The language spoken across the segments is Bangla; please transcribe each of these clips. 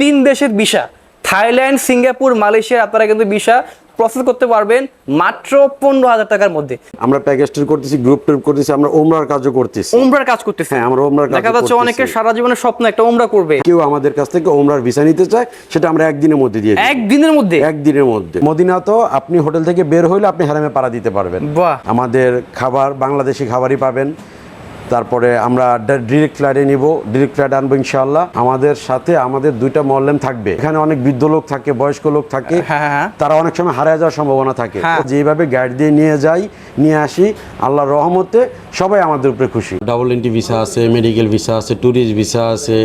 তিন দেশের ভিসা। থাইল্যান্ড সিঙ্গাপুর মালয়েশিয়া আপনারা কিন্তু ভিসা প্রসেস করতে পারবেন মাত্র পনেরো হাজার টাকার মধ্যে। আমরা প্যাকেজ ট্যুর করতেছি গ্রুপ ট্যুর করতেছি আমরা ওমরার কাজও করতেছি। উমরার কাজ করতেছে। হ্যাঁ আমরা ওমরার কাজ দেখা যাচ্ছে অনেকের সারা জীবনের স্বপ্ন একটা ওমরা করবে। কেউ আমাদের কাছ থেকে ওমরার ভিসা নিতে চায় সেটা আমরা একদিনের মধ্যে দিয়ে দিই। একদিনের মধ্যে? একদিনের মধ্যে। মদিনা তো আপনি হোটেল থেকে বের হইলে আপনি হারামে পাড়া দিতে পারবেন। বাহ। আমাদের খাবার বাংলাদেশি খাবারই পাবেন। তারপরে আমরা ডিরেক্ট ফ্লাইটে নিব ডিরেক্ট ফ্লাইট আনব ইনশাল্লাহ আমাদের সাথে আমাদের দুইটা মল্লেম থাকবে এখানে অনেক বৃদ্ধ লোক থাকে বয়স্ক লোক থাকে হ্যাঁ, হ্যাঁ, হ্যাঁ। তারা অনেক সময় হারিয়ে যাওয়ার সম্ভাবনা থাকে হ্যাঁ। যেভাবে গাইড দিয়ে নিয়ে যাই নিয়ে আসি আল্লাহর রহমতে সবাই আমাদের উপরে খুশি ডাবল এন্ট্রি ভিসা আছে মেডিকেল ভিসা আছে ট্যুরিস্ট ভিসা আছে.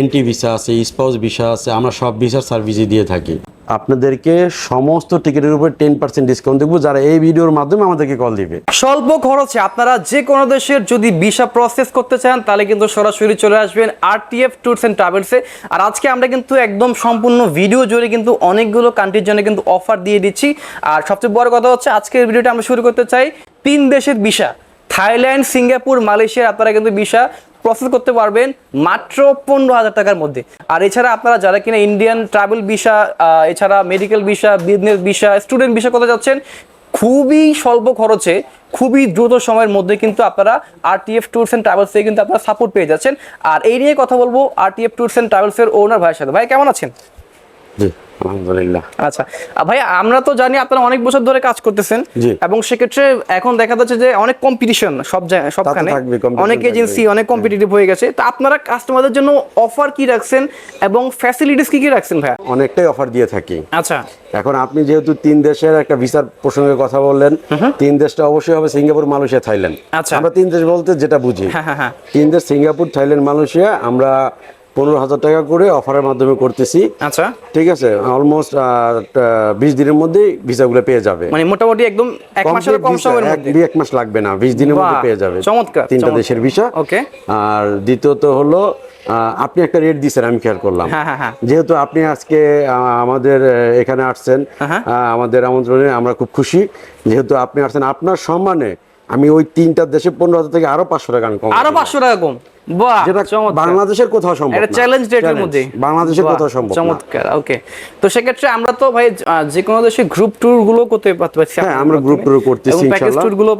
এন্ট্রি ভিসা আছে স্পাউস ভিসা আছে আমরা সব ভিসার সার্ভিসই দিয়ে থাকি আপনাদেরকে সমস্ত টিকিটের উপর টেন পার্সেন্ট ডিসকাউন্ট দেবো যারা এই ভিডিওর মাধ্যমে আমাদেরকে কল দিবে। স্বল্প খরচে আপনারা যে কোনো দেশের যদি ভিসা প্রসেস করতে চান, তাহলে কিন্তু সরাসরি চলে আসবেন আরটিএফ ট্যুরস অ্যান্ড ট্রাভেলসে আর আজকে আমরা কিন্তু একদম সম্পূর্ণ ভিডিও জুড়ে কিন্তু অনেকগুলো কান্ট্রির জন্য কিন্তু অফার দিয়ে দিচ্ছি। আর সবচেয়ে বড় কথা হচ্ছে, আজকের ভিডিওটা আমরা শুরু করতে চাই তিন দেশের ভিসা থাইল্যান্ড, সিঙ্গাপুর মালয়েশিয়া আপনারা কিন্তু ভিসা প্রসেস করতে পারবেন মাত্র পনেরো হাজার টাকার মধ্যে। আর এছাড়া আপনারা যারা কিনা ইন্ডিয়ান ট্রাভেল ভিসা এছাড়া medical visa business visa student visa করতে যাচ্ছেন, খুবই স্বল্প খরচে, খুবই দ্রুত সময়ের মধ্যে কিন্তু আপনারা আরটিএফ ট্যুরস অ্যান্ড ট্রাভেলস থেকে কিন্তু আপনারা সাপোর্ট পেয়ে যাচ্ছেন। আর এই নিয়ে কথা বলব আরটিএফ ট্যুরস অ্যান্ড ট্রাভেলসের ওনার ভাইয়ের সাথে। ভাই, কেমন আছেন? আলহামদুলিল্লাহ। আচ্ছা ভাই আমরা তো জানি আপনারা অনেক বছর ধরে কাজ করতেছেন এবং সেক্ষেত্রে এখন দেখা যাচ্ছে যে অনেক কম্পিটিশন সব সবখানে। অনেক এজেন্সি অনেক কম্পিটিটিভ হয়ে গেছে। তো আপনারা কাস্টমারদের জন্য অফার কি রাখছেন এবং ফ্যাসিলিটিস কি কি রাখছেন ভাইয়া? অনেকটাই অফার দিয়ে থাকি। আচ্ছা। এখন আপনি যেহেতু তিন দেশের একটা ভিসার প্রসঙ্গে কথা বললেন তিন দেশটা অবশ্যই হবে সিঙ্গাপুর মালয়েশিয়া থাইল্যান্ড। আচ্ছা। আমরা তিন দেশ বলতে যেটা বুঝি। হ্যাঁ হ্যাঁ হ্যাঁ। তিন দেশ সিঙ্গাপুর থাইল্যান্ড মালয়েশিয়া আমরা পনেরো হাজার টাকা করে অফারের মাধ্যমে করতেছি। আচ্ছা। ঠিক আছে অলমোস্ট বিশ দিনের মধ্যেই ভিসাগুলো পেয়ে যাবে। মানে মোটামুটি একদম এক মাসের কম সময়ের মধ্যে। এক মাস লাগবে না বিশ দিনের মধ্যে পেয়ে যাবে। চমৎকার, তিনটা দেশের ভিসা। Okay. আর দ্বিতীয়ত হলো আপনি একটা রেট দিয়েছেন আমি খেয়াল করলাম। হ্যাঁ, হ্যাঁ, হ্যাঁ। যেহেতু আপনি আজকে আমাদের এখানে আসছেন। আমাদের আমন্ত্রণে আমরা খুব খুশি। যেহেতু আপনি আসছেন আপনার সম্মানে আমি ওই তিনটা দেশে পনেরো হাজার থেকে আরও পাঁচশো টাকা আমি কম আরও পাঁচশো টাকা কম। বাহ যেটা বাংলাদেশের কোথাও সম্ভব এটা চ্যালেঞ্জ রেটের মধ্যে বাংলাদেশের কোথাও সম্ভব চমৎকার ওকে তো সেক্ষেত্রে আমরা তো ভাই যে কোনো দেশে গ্রুপ ট্যুরগুলো করতে পারতেছি হ্যাঁ, আমরা group tour করতেছি প্যাকেজ ট্যুরগুলো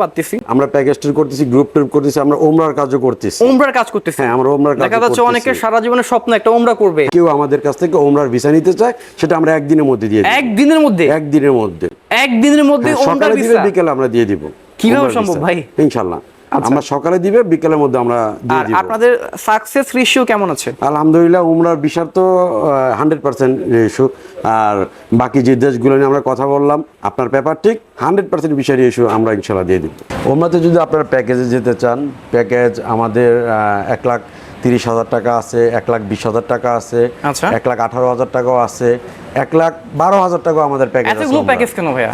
আমরা প্যাকেজ ট্যুর করতেছি গ্রুপ ট্যুর করতেছি আমরা ওমরার কাজও করতেছি। উমরার কাজ করতেছি। হ্যাঁ আমরা ওমরার কাজ দেখা যাচ্ছে অনেকের সারা জীবনের স্বপ্ন একটা উমরা করবে। কেউ আমাদের কাছ থেকে ওমরার ভিসা নিতে চায় সেটা আমরা একদিনের মধ্যে দিয়ে দিই একদিনের মধ্যে? একদিনের মধ্যে। একদিনের মধ্যে হ্যাঁ, দিবে ভিসা বিকেলে আমরা দিয়ে দিব। কীভাবে সম্ভব ভাই? ইনশাল্লাহ। আমরা সকালে দিবে বিকেলের মধ্যে আমরা দিয়ে আর দিব। আপনাদের সাকসেস রেশিও কেমন আছে? আলহামদুলিল্লাহ উমরার বিশার তো হান্ড্রেড পার্সেন্ট রেশু আর বাকি যে দেশগুলো নিয়ে আমরা কথা বললাম আপনার পেপার ঠিক হান্ড্রেড পার্সেন্ট বিষয় রেশু আমরা ইনশাল্লাহ দিয়ে দিব। ওমরাতে যদি আপনারা প্যাকেজে যেতে চান প্যাকেজ আমাদের আহ, এক লাখ তিরিশ হাজার টাকা আছে এক লাখ বিশ হাজার টাকা আছে আচ্ছা। এক লাখ আঠারো হাজার টাকাও আছে এক লাখ বারো হাজার টাকাও আমাদের প্যাকেজ আছে প্যাকেজ কেন ভাইয়া?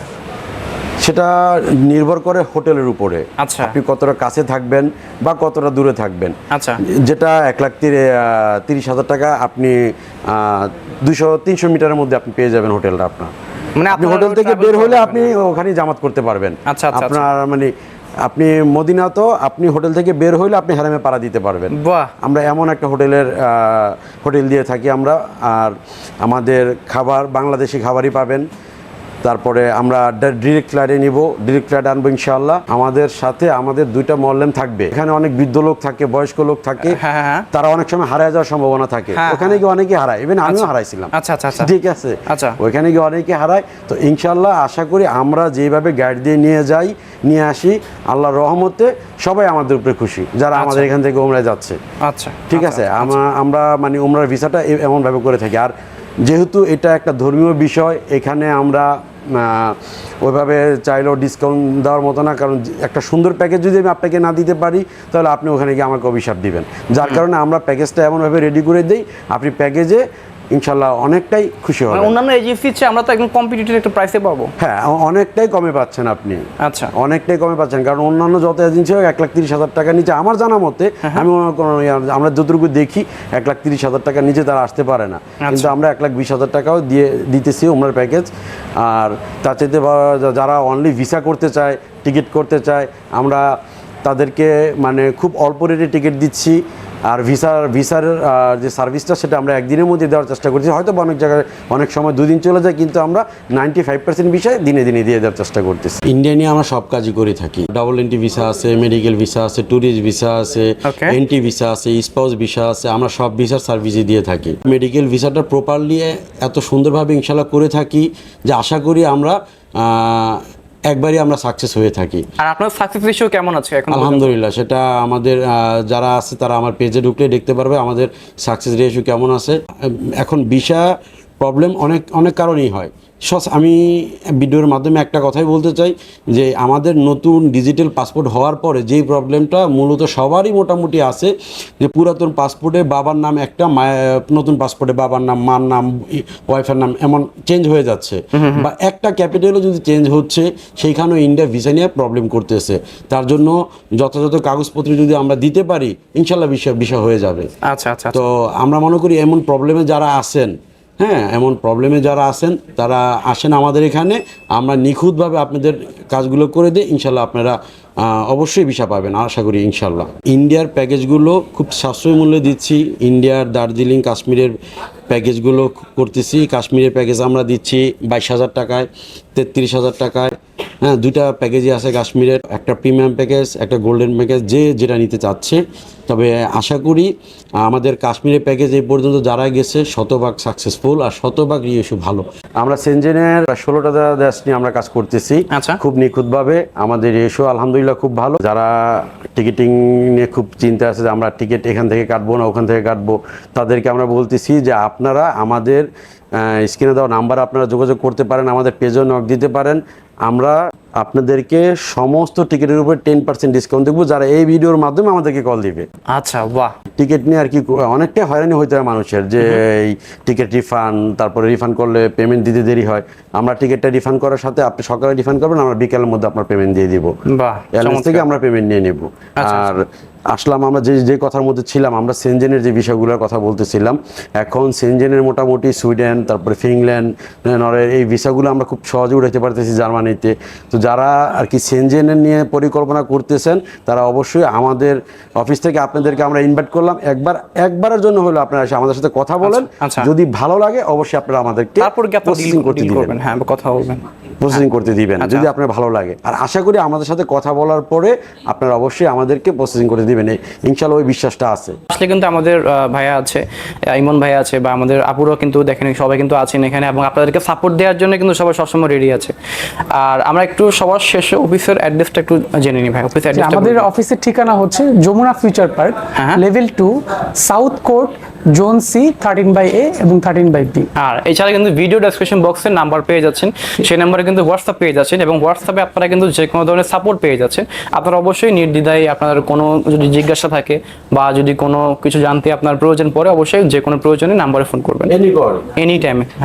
সেটা নির্ভর করে হোটেলের উপরে। আচ্ছা। আপনি কতটা কাছে থাকবেন বা কতটা দূরে থাকবেন। আচ্ছা। যেটা এক লাখ তিরি- তিরিশ হাজার টাকা আপনি দুশো তিনশো মিটারের মধ্যে আপনি পেয়ে যাবেন হোটেলটা আপনার। মানে আপনি হোটেল থেকে বের হলে আপনি ওখানেই জামাত করতে পারবেন। আচ্ছা, আচ্ছা, আপনার মানে আপনি মদিনা তো আপনি হোটেল থেকে বের হলে আপনি হারামে পাড়া দিতে পারবেন। আমরা এমন একটা হোটেলের হোটেল দিয়ে থাকি আমরা আর আমাদের খাবার বাংলাদেশি খাবারই পাবেন। তারপরে আমরা ডিরেক্ট ফ্লাইটে নিব ডিরেক্ট ফ্লাইট আনব ইনশাল্লাহ আমাদের সাথে আমাদের দুইটা মল্লেম থাকবে। এখানে অনেক বৃদ্ধ লোক থাকে বয়স্ক লোক থাকে। হ্যাঁ, হ্যাঁ, হ্যাঁ। তারা অনেক সময় হারিয়ে যাওয়ার সম্ভাবনা থাকে। ওখানে গিয়ে অনেকে হারায়। ইভেন আমিও হারাইছিলাম। আচ্ছা, আচ্ছা, আচ্ছা। ঠিক আছে? আচ্ছা। ওইখানে গিয়ে অনেকে হারায়। তো ইনশাল্লাহ আশা করি আমরা যেভাবে গাইড দিয়ে নিয়ে যাই নিয়ে আসি আল্লাহর রহমতে সবাই আমাদের উপরে খুশি যারা আমাদের এখান থেকে ওমরায় যাচ্ছে। আচ্ছা। ঠিক আছে? আমরা মানে উমরার ভিসাটা এমনভাবে করে থাকি। আর যেহেতু এটা একটা ধর্মীয় বিষয় এখানে আমরা ওইভাবে চাইলেও ডিসকাউন্ট দেওয়ার মতো না কারণ একটা সুন্দর প্যাকেজ যদি আমি আপনাকে না দিতে পারি তাহলে আপনি ওখানে গিয়ে আমাকে অভিশাপ দিবেন। যার কারণে আমরা প্যাকেজটা এমনভাবে রেডি করে দিই আপনি প্যাকেজে ইনশাল্লাহ অনেকটাই খুশি মানে হবেন। অন্যান্য এজেন্সির চেয়ে আমরা তো একদম কম্পিটিটিভ একটা প্রাইসে পাবো। হ্যাঁ অনেকটাই কমে পাচ্ছেন আপনি। আচ্ছা। অনেকটাই কমে পাচ্ছেন কারণ অন্যান্য যত এজেন্সি হোক এক লাখ তিরিশ হাজার টাকা নিচে আমার জানা মতে হ্যাঁ, আমি মনে করি আমরা যতটুকু দেখি এক লাখ তিরিশ হাজার টাকা নিচে তারা আসতে পারে না। আচ্ছা। কিন্তু আমরা এক লাখ বিশ হাজার টাকাও দিয়ে দিতেছি ওমরার প্যাকেজ আর তার চাইতে যারা অনলি ভিসা করতে চায় টিকিট করতে চায় আমরা তাদেরকে মানে খুব অল্প রেটে টিকিট দিচ্ছি। আর ভিসার ভিসার যে সার্ভিসটা সেটা আমরা একদিনের মধ্যে দেওয়ার চেষ্টা করছি। হয়তো বা অনেক জায়গায় অনেক সময় দুদিন চলে যায় কিন্তু আমরা নাইনটি ফাইভ পার্সেন্ট বিষয় দিনে দিনে দিয়ে দেওয়ার চেষ্টা করতেছি। ইন্ডিয়া নিয়ে আমরা সব কাজই করে থাকি। ডাবল এন্ট্রি ভিসা আছে মেডিকেল ভিসা আছে ট্যুরিস্ট ভিসা আছে. এন্ট্রি ভিসা আছে স্পাউস ভিসা আছে আমরা সব ভিসার সার্ভিসই দিয়ে থাকি। মেডিকেল ভিসাটা প্রপারলি এত সুন্দরভাবে ইনশাল্লাহ করে থাকি যে আশা করি আমরা একবারই আমরা সাকসেস হয়ে থাকি। আর আপনার সাকসেস রেশিও কেমন আছে এখন আলহামদুলিল্লাহ সেটা আমাদের যারা আছে তারা আমার পেজে ঢুকলে দেখতে পারবে আমাদের সাকসেস রেশিও কেমন আছে। এখন ভিসা প্রবলেম অনেক অনেক কারণেই হয়। সস আমি ভিডিওর মাধ্যমে একটা কথাই বলতে চাই যে আমাদের নতুন ডিজিটাল পাসপোর্ট হওয়ার পরে যেই প্রবলেমটা মূলত সবারই মোটামুটি আছে যে পুরাতন পাসপোর্টে বাবার নাম একটা নতুন পাসপোর্টে বাবার নাম মার নাম ওয়াইফের নাম এমন চেঞ্জ হয়ে যাচ্ছে। বা একটা ক্যাপিটালও যদি চেঞ্জ হচ্ছে সেইখানেও ইন্ডিয়া ভিসা নিয়ে প্রবলেম করতেছে। তার জন্য যথাযথ কাগজপত্র যদি আমরা দিতে পারি ইনশাল্লাহ বিষয় বিষয় হয়ে যাবে। আচ্ছা আচ্ছা তো আমরা মনে করি এমন প্রবলেমে যারা আছেন হ্যাঁ এমন প্রবলেমে যারা আছেন, তারা আসেন আমাদের এখানে। আমরা নিখুঁতভাবে আপনাদের কাজগুলো করে দিই ইনশাল্লাহ আপনারা অবশ্যই ভিসা পাবেন, আশা করি ইনশাল্লাহ। ইন্ডিয়ার প্যাকেজগুলো খুব সাশ্রয় মূল্যে দিচ্ছি। ইন্ডিয়ার দার্জিলিং, কাশ্মীরের প্যাকেজগুলো করতেছি। কাশ্মীরের প্যাকেজ আমরা দিচ্ছি বাইশ হাজার টাকায়, তেত্রিশ হাজার টাকায়। হ্যাঁ দুইটা প্যাকেজই আছে কাশ্মীরের একটা প্রিমিয়াম প্যাকেজ একটা গোল্ডেন প্যাকেজ যে যেটা নিতে চাচ্ছে। তবে আশা করি আমাদের কাশ্মীরের প্যাকেজ এই পর্যন্ত যারা গেছে শতভাগ সাকসেসফুল আর শতভাগ ইস্যু ভালো। আমরা সেনজেনের ষোলোটা দেশ নিয়ে আমরা কাজ করতেছি। আচ্ছা। খুব নিখুঁতভাবে আমাদের ইস্যু আলহামদুলিল্লাহ খুব ভালো। যারা টিকিটিং নিয়ে খুব চিন্তা আছে যে আমরা টিকিট এখান থেকে কাটবো না ওখান থেকে কাটবো তাদেরকে আমরা বলতেছি যে আপনারা আমাদের স্ক্রিনে দেওয়া নাম্বার আপনারা যোগাযোগ করতে পারেন আমাদের পেজও নক দিতে পারেন। আমরা আপনাদেরকে সমস্ত টিকিটের উপর টেন পার্সেন্ট ডিসকাউন্ট দেবো যারা এই ভিডিওর মাধ্যমে আমাদেরকে কল দিবে। আচ্ছা বাহ। টিকিট নিয়ে আর কি অনেকটাই হয়রানি হইতে হয় মানুষের যে এই টিকিট রিফান্ড তারপরে রিফান্ড করলে পেমেন্ট দিতে দেরি হয়। আমরা টিকিটটা রিফান্ড করার সাথে আপনি সকালে রিফান্ড করবেন আমরা বিকেলের মধ্যে আপনার পেমেন্ট দিয়ে দিব। এয়ারলাইন্স থেকে আমরা পেমেন্ট নিয়ে নেব। আর আসলাম আমরা যে যে কথার মধ্যে ছিলাম আমরা সেনজেনের যে বিষয়গুলোর কথা বলতেছিলাম এখন সেনজেনের মোটামুটি সুইডেন তারপরে ফিনল্যান্ড নরওয়ে এই ভিসাগুলো আমরা খুব সহজে উঠাতে পারতেছি জার্মানিতে। তো যারা আর কি সেনজেনের নিয়ে পরিকল্পনা করতেছেন তারা অবশ্যই আমাদের অফিস থেকে আপনাদেরকে আমরা ইনভাইট করলাম। একবার একবারের জন্য হলো আপনারা এসে আমাদের সাথে কথা বলেন। আচ্ছা। যদি ভালো লাগে অবশ্যই আপনারা আমাদেরকে তারপর কি processing করতে দিবেন হ্যাঁ কথা বলবেন। প্রসেসিং করতে দিবেন আচ্ছা। যদি আপনার ভালো লাগে। আর আশা করি আমাদের সাথে কথা বলার পরে আপনারা অবশ্যই আমাদেরকে প্রসেসিং করে দিবেন। ইনশাল্লাহ ওই বিশ্বাসটা আছে। আসলে কিন্তু আমাদের ভাইয়া আছে ইমন ভাইয়া আছে বা আমাদের আপুরাও কিন্তু দেখেন সবাই কিন্তু আছেন এখানে এবং আপনাদেরকে সাপোর্ট দেওয়ার জন্য কিন্তু সবাই সবসময় রেডি আছে। আর আমরা একটু সবার শেষে অফিসের অ্যাড্রেসটা একটু জেনে নিই ভাই অফিসের আমাদের অফিসের ঠিকানা হচ্ছে যমুনা ফিউচার পার্ক হ্যাঁ। Level two south court zone C thirteen by A এবং থার্টিন বাই বি আর এছাড়া কিন্তু ভিডিও ডেসক্রিপশন বক্সের নাম্বার পেয়ে যাচ্ছেন। সেই নাম্বারে কিন্তু হোয়াটসঅ্যাপ পেয়ে যাচ্ছেন এবং হোয়াটসঅ্যাপে আপনারা কিন্তু যে কোনো ধরনের সাপোর্ট পেয়ে যাচ্ছেন। আপনারা অবশ্যই নির্দ্বিধায় আপনার কোনো যদি জিজ্ঞাসা থাকে বা যদি কোনো কিছু জানতে আপনার প্রয়োজন পড়ে অবশ্যই যে কোনো প্রয়োজনে নাম্বারে ফোন করবেন। এনি এনি টাইমে হ্যাঁ।